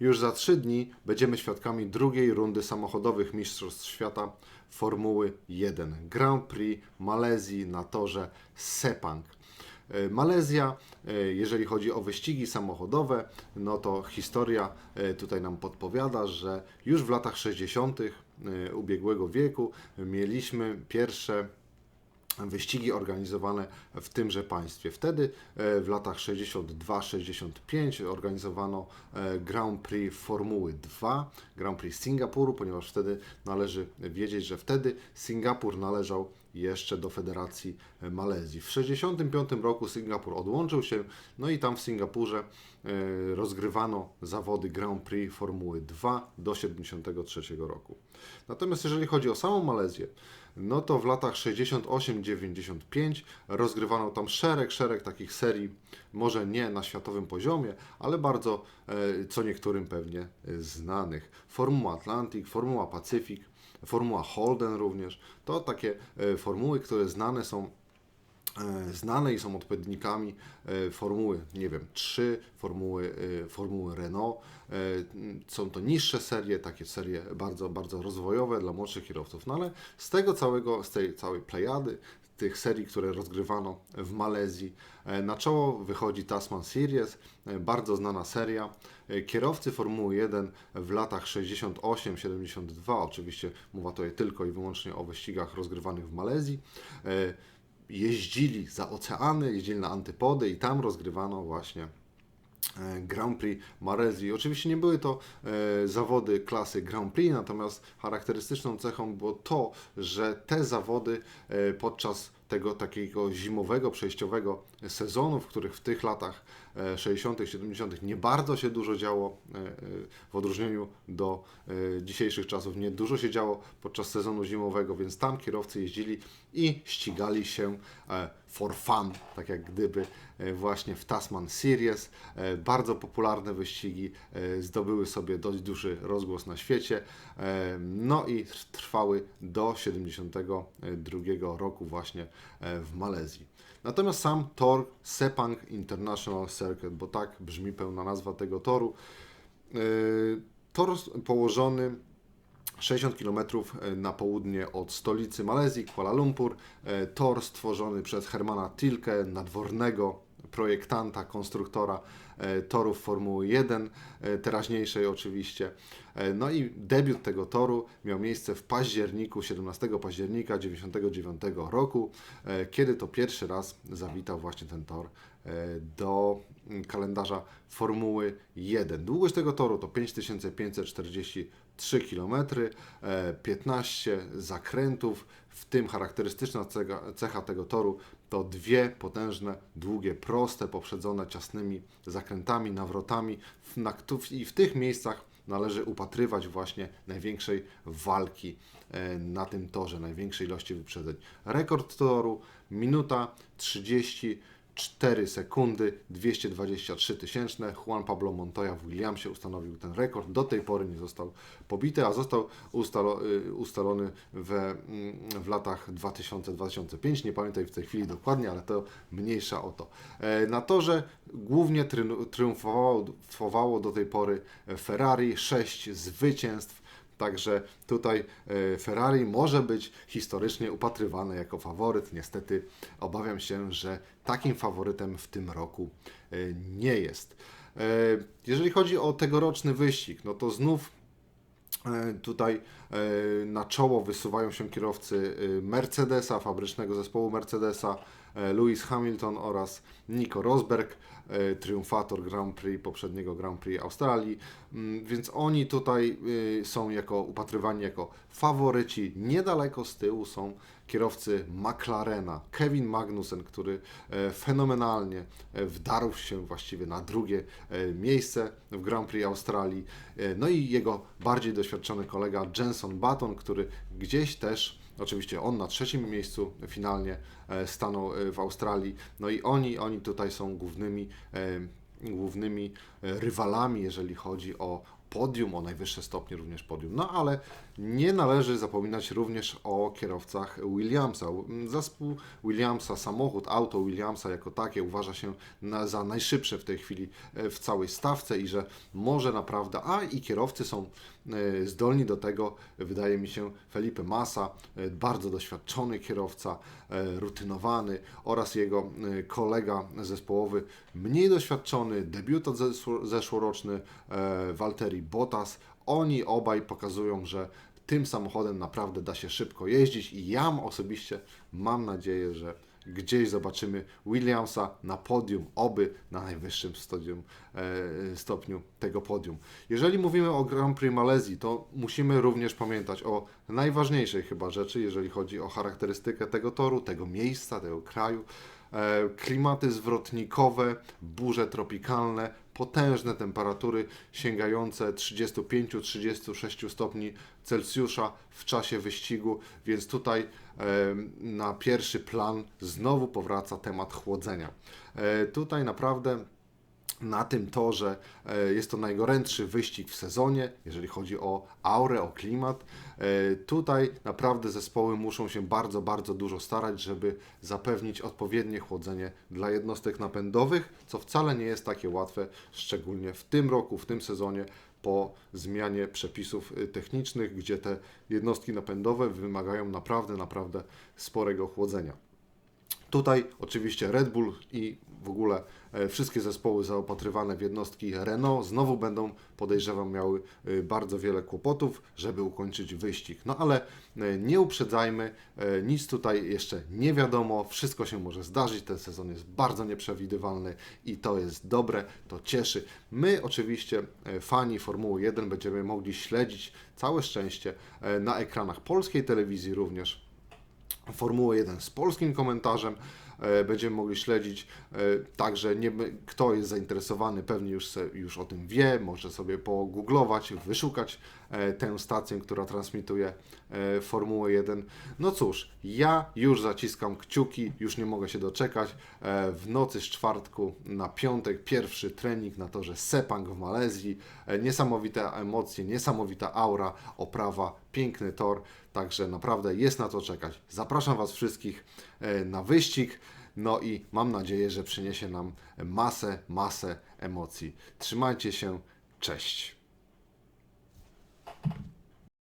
Już za trzy dni będziemy świadkami drugiej rundy samochodowych Mistrzostw Świata Formuły 1 Grand Prix Malezji na torze Sepang. E, Malezja, e, jeżeli chodzi o wyścigi samochodowe, no to historia e, tutaj nam podpowiada, że już w latach 60. e, ubiegłego wieku mieliśmy pierwsze wyścigi organizowane w tymże państwie. Wtedy e, w latach 62-65 organizowano e, Grand Prix Formuły 2, Grand Prix Singapuru, ponieważ wtedy należy wiedzieć, że wtedy Singapur należał jeszcze do Federacji e, Malezji. W 65 roku Singapur odłączył się, no i tam w Singapurze rozgrywano zawody Grand Prix Formuły 2 do 73 roku. Natomiast jeżeli chodzi o samą Malezję, no to w latach 68-95 rozgrywano tam szereg, szereg takich serii, może nie na światowym poziomie, ale bardzo e, co niektórym pewnie e, znanych. Formuła Atlantic, Formuła Pacyfik, Formuła Holden również. To takie e, formuły, które znane są znane i są odpowiednikami e, formuły, nie wiem, 3, formuły, e, formuły Renault. E, Są to niższe serie, takie serie bardzo, bardzo rozwojowe dla młodszych kierowców. No ale z tego całego, z tej całej plejady, tych serii, które rozgrywano w Malezji, e, na czoło wychodzi Tasman Series, e, bardzo znana seria. E, Kierowcy Formuły 1 w latach 68-72, oczywiście mowa tutaj tylko i wyłącznie o wyścigach rozgrywanych w Malezji, e, jeździli za oceany, jeździli na antypody i tam rozgrywano właśnie e, Grand Prix Malezji. Oczywiście nie były to e, zawody klasy Grand Prix, natomiast charakterystyczną cechą było to, że te zawody e, podczas tego takiego zimowego, przejściowego sezonu, w których w tych latach e, 60., 70. nie bardzo się dużo działo, e, e, w odróżnieniu do e, dzisiejszych czasów, nie dużo się działo podczas sezonu zimowego, więc tam kierowcy jeździli i ścigali się e, for fun, tak jak gdyby e, właśnie w Tasman Series. E, Bardzo popularne wyścigi e, zdobyły sobie dość duży rozgłos na świecie, no i trwały do 72 roku właśnie w Malezji. Natomiast sam tor Sepang International Circuit, bo tak brzmi pełna nazwa tego toru, tor położony 60 km na południe od stolicy Malezji, Kuala Lumpur. E, Tor stworzony przez Hermana Tilke, nadwornego projektanta, konstruktora e, torów Formuły 1, e, teraźniejszej oczywiście. E, No i debiut tego toru miał miejsce w październiku, 17 października 1999 roku, e, kiedy to pierwszy raz zawitał właśnie ten tor e, do kalendarza Formuły 1. Długość tego toru to 5543 km, e, 15 zakrętów, w tym charakterystyczna cecha, tego toru to dwie potężne, długie, proste, poprzedzone ciasnymi zakrętami, nawrotami i w tych miejscach należy upatrywać właśnie największej walki e, na tym torze, największej ilości wyprzedzeń. Rekord toru minuta 34 sekundy, 223 tysięczne. Juan Pablo Montoya w Williamsie ustanowił ten rekord. Do tej pory nie został pobity, a został ustalo, y, ustalony we, mm, w latach 2000-2005. Nie pamiętam w tej chwili dokładnie, ale to mniejsza o to. E, Na torze głównie triumfowało do tej pory Ferrari, 6 zwycięstw. Także tutaj e, Ferrari może być historycznie upatrywane jako faworyt. Niestety obawiam się, że takim faworytem w tym roku e, nie jest. E, Jeżeli chodzi o tegoroczny wyścig, no to znów Tutaj na czoło wysuwają się kierowcy Mercedesa, fabrycznego zespołu Mercedesa, Lewis Hamilton oraz Nico Rosberg, e, triumfator Grand Prix, poprzedniego Grand Prix Australii. Mm, Więc oni tutaj e, są jako upatrywani jako faworyci. Niedaleko z tyłu są kierowcy McLarena, Kevin Magnussen, który e, fenomenalnie e, wdarł się właściwie na drugie e, miejsce w Grand Prix Australii. E, No i jego bardziej doświadczony kolega Jenson Button, który gdzieś też, oczywiście on na trzecim miejscu finalnie e, stanął e, w Australii. No i oni, oni tutaj są głównymi e, głównymi rywalami, jeżeli chodzi o podium, o najwyższe stopnie również podium. No ale nie należy zapominać również o kierowcach Williamsa. Zespół Williamsa, samochód, auto Williamsa jako takie uważa się na, za najszybsze w tej chwili e, w całej stawce i że może naprawdę, a i kierowcy są e, zdolni do tego, wydaje mi się, Felipe Massa, e, bardzo doświadczony kierowca, rutynowany oraz jego kolega zespołowy, mniej doświadczony, debiutant zeszło- zeszłoroczny, Valtteri Bottas. Oni obaj pokazują, że tym samochodem naprawdę da się szybko jeździć i ja osobiście mam nadzieję, że gdzieś zobaczymy Williamsa na podium, oby na najwyższym stadium, e, stopniu tego podium. Jeżeli mówimy o Grand Prix Malezji, to musimy również pamiętać o najważniejszej chyba rzeczy, jeżeli chodzi o charakterystykę tego toru, tego miejsca, tego kraju. E, klimaty zwrotnikowe, burze tropikalne, potężne temperatury sięgające 35-36 stopni Celsjusza w czasie wyścigu, więc tutaj e, na pierwszy plan znowu powraca temat chłodzenia. E, tutaj naprawdę na tym torze e, jest to najgorętszy wyścig w sezonie, jeżeli chodzi o aurę, o klimat. E, Tutaj naprawdę zespoły muszą się bardzo, bardzo dużo starać, żeby zapewnić odpowiednie chłodzenie dla jednostek napędowych, co wcale nie jest takie łatwe, szczególnie w tym roku, w tym sezonie po zmianie przepisów y, technicznych, gdzie te jednostki napędowe wymagają naprawdę, naprawdę sporego chłodzenia. Tutaj oczywiście Red Bull i w ogóle e, wszystkie zespoły zaopatrywane w jednostki Renault. Znowu będą, podejrzewam, miały e, bardzo wiele kłopotów, żeby ukończyć wyścig. No ale e, nie uprzedzajmy, nic tutaj jeszcze nie wiadomo, wszystko się może zdarzyć, ten sezon jest bardzo nieprzewidywalny i to jest dobre, to cieszy. My oczywiście, fani Formuły 1, będziemy mogli śledzić całe szczęście na ekranach polskiej telewizji również Formułę 1 z polskim komentarzem. E, Będziemy mogli śledzić e, także, nie, kto jest zainteresowany, pewnie już, se, już o tym wie, może sobie pogooglować, wyszukać tę stację, która transmituje e, Formułę 1. No cóż, ja już zaciskam kciuki, już nie mogę się doczekać. E, W nocy z czwartku na piątek pierwszy trening na torze Sepang w Malezji. E, Niesamowite emocje, niesamowita aura, oprawa, piękny tor, także naprawdę jest na to czekać. Zapraszam Was wszystkich e, na wyścig. No i mam nadzieję, że przyniesie nam masę, masę emocji. Trzymajcie się, cześć.